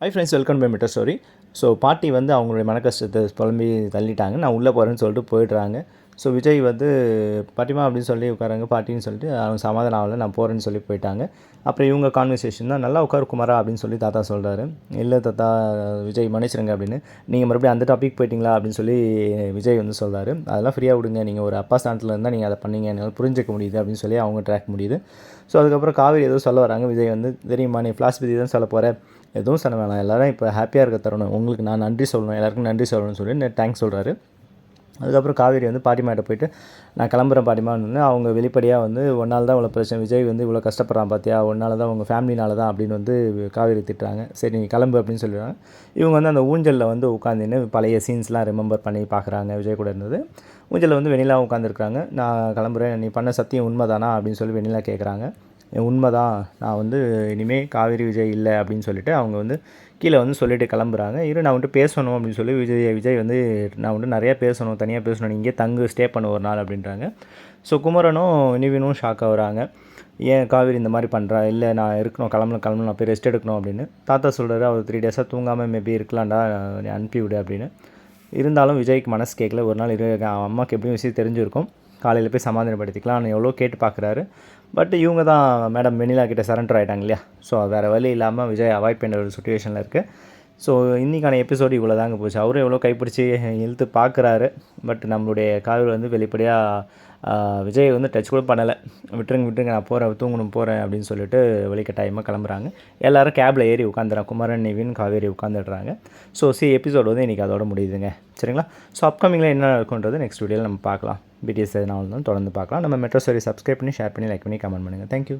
Hi friends welcome by metro story so பாட்டி வந்து அவங்களுடைய மன கஷ்டத்தை புலம்பி தள்ளிட்டாங்க. நான் உள்ளே போகிறேன்னு சொல்லிட்டு போயிடுறாங்க. ஸோ விஜய் வந்து பாட்டிமா அப்படின்னு சொல்லி உட்காராங்க பாட்டின்னு சொல்லிட்டு அவங்க சமாதானம் ஆகலை நான் போகிறேன்னு சொல்லி போயிட்டாங்க. அப்புறம் இவங்க கான்வர்சேஷன் தான் நல்லா உட்கார் குமாரா அப்படின்னு சொல்லி தாத்தா சொல்கிறாரு இல்லை தாத்தா விஜய் மன்னிச்சிருங்க அப்படின்னு. நீங்கள் மறுபடியும் அந்த டாபிக் போயிட்டீங்களா? அப்படின்னு சொல்லி விஜய் வந்து சொல்கிறாரு அதெல்லாம் ஃப்ரீயாக விடுங்க நீங்கள் ஒரு அப்பா ஸ்தானத்தில் இருந்தால் நீங்கள் அதை பண்ணீங்க என்னால் புரிஞ்சிக்க முடியுது அப்படின்னு சொல்லி அவங்க ட்ராக் முடியுது. ஸோ அதுக்கப்புறம் காவேரி ஏதோ சொல்ல வராங்க. விஜய் வந்து தெரியுமா நீ ஃப்ளாஷ் பற்றி தான் சொல்ல போகிறேன் எதுவும் சொல்ல வேணாம் எல்லாரும் இப்போ ஹாப்பியாக இருக்க தரணும். உங்களுக்கு நான் நன்றி சொல்லணும் எல்லாருக்கும் நன்றி சொல்லணும்னு சொல்லி தேங்க்ஸ் சொல்கிறாரு அதுக்கப்புறம் காவேரி வந்து பாட்டிமாட்ட போயிட்டு நான் கிளம்புறேன் பாட்டிமான்னு. அவங்க வெளிப்படையாக வந்து ஒன்றால் தான் இவ்வளோ பிரச்சனை விஜய் வந்து இவ்வளோ கஷ்டப்படுறான் பார்த்தியா ஒன்றால் தான் உங்கள் ஃபேமிலினால தான் அப்படின்னு வந்து காவேரி திட்டுறாங்க. சரி நீ கிளம்பு அப்படின்னு சொல்லிடுறாங்க. இவங்க வந்து அந்த ஊஞ்சலில் வந்து உட்காந்துன்னு பழைய சீன்ஸ்லாம் ரிமெம்பர் பண்ணி பார்க்குறாங்க விஜய் கூட இருந்தது. ஊஞ்சலில் வந்து வெண்ணிலா உட்காந்துருக்குறாங்க நான் கிளம்புறேன் நீ பண்ண சத்தியம் உண்மைதானா? அப்படின்னு சொல்லி வெண்ணிலா கேட்குறாங்க உண்மை தான் நான் வந்து இனிமேல் காவேரி விஜய் இல்லை அப்படின்னு சொல்லிட்டு அவங்க வந்து கீழே வந்து சொல்லிட்டு கிளம்புறாங்க. இரு நான் வந்துட்டு பேசணும் அப்படின்னு சொல்லி விஜய் விஜய் வந்து நான் வந்துட்டு நிறையா பேசணும் தனியாக பேசணும் நீங்கள் இங்கே தங்கு ஸ்டே பண்ண ஒரு நாள் அப்படின்றாங்க. ஸோ குமரனும் நிவினும் ஷாக் ஆகுறாங்க ஏன் காவேரி இந்த மாதிரி பண்ணுறா இல்லை நான் இருக்கணும் கிளம்பணும் கிளம்பணும் நான் போய் ரெஸ்ட் எடுக்கணும் அப்படின்னு. தாத்தா சொல்கிறாரு அவர் த்ரீ டேஸாக தூங்காமல் மேபி இருக்கலாம்டா அனுப்பிவிடு அனுப்பி விடு அப்படின்னு. இருந்தாலும் விஜய்க்கு மனசு கேட்கல. ஒரு நாள் இரு அம்மாவுக்கு எப்படியும் விஷயம் தெரிஞ்சிருக்கும். காலையில் போய் சமாதானப்படுத்திக்கலாம். ஆனால் எவ்வளோ கேட்டு பார்க்குறாரு. பட் இவங்க தான் மேடம் வெனிலா கிட்டே சரண்டர் ஆகிட்டாங்க இல்லையா? ஸோ வேறு வழி இல்லாமல் விஜய் அவாய்ட் பண்ணுற ஒரு சுச்சுவேஷனில் இருக்குது ஸோ இன்றைக்கான எபிசோடு இவ்வளோ தாங்க போச்சு. அவரும் எவ்வளோ கைப்பிடிச்சி இழுத்து பார்க்குறாரு. பட் நம்மளுடைய காதல் வந்து வெளிப்படையாக விஜய் வந்து டச் கூட பண்ணலை. விட்டுருங்க விட்டுருங்க நான் போகிறேன் தூங்கணும் போகிறேன் அப்படின்னு சொல்லிட்டு வெளிக்கட்டாயமாக கிளம்புறாங்க. எல்லோரும் கேபில் ஏறி உட்காந்துறாங்க குமரன் நிவின் காவேரி உட்காந்துடுறாங்க ஸோ சி எபிசோடு வந்து இன்றைக்கி அதோட முடியுதுங்க. சரிங்களா? ஸோ அப்கமிங்கில் என்ன இருக்குன்றது நெக்ஸ்ட் வீடியோவில் நம்ம பார்க்கலாம். பிடிஎஸ் எதனா தொடர்ந்து பார்க்கலாம். நம்ம மெட்ரோ ஸ்டோரி சப்ஸ்கிரைப் பண்ணி ஷேர் பண்ணி லைக் பண்ணி கமெண்ட் பண்ணுங்கள் தேங்க்யூ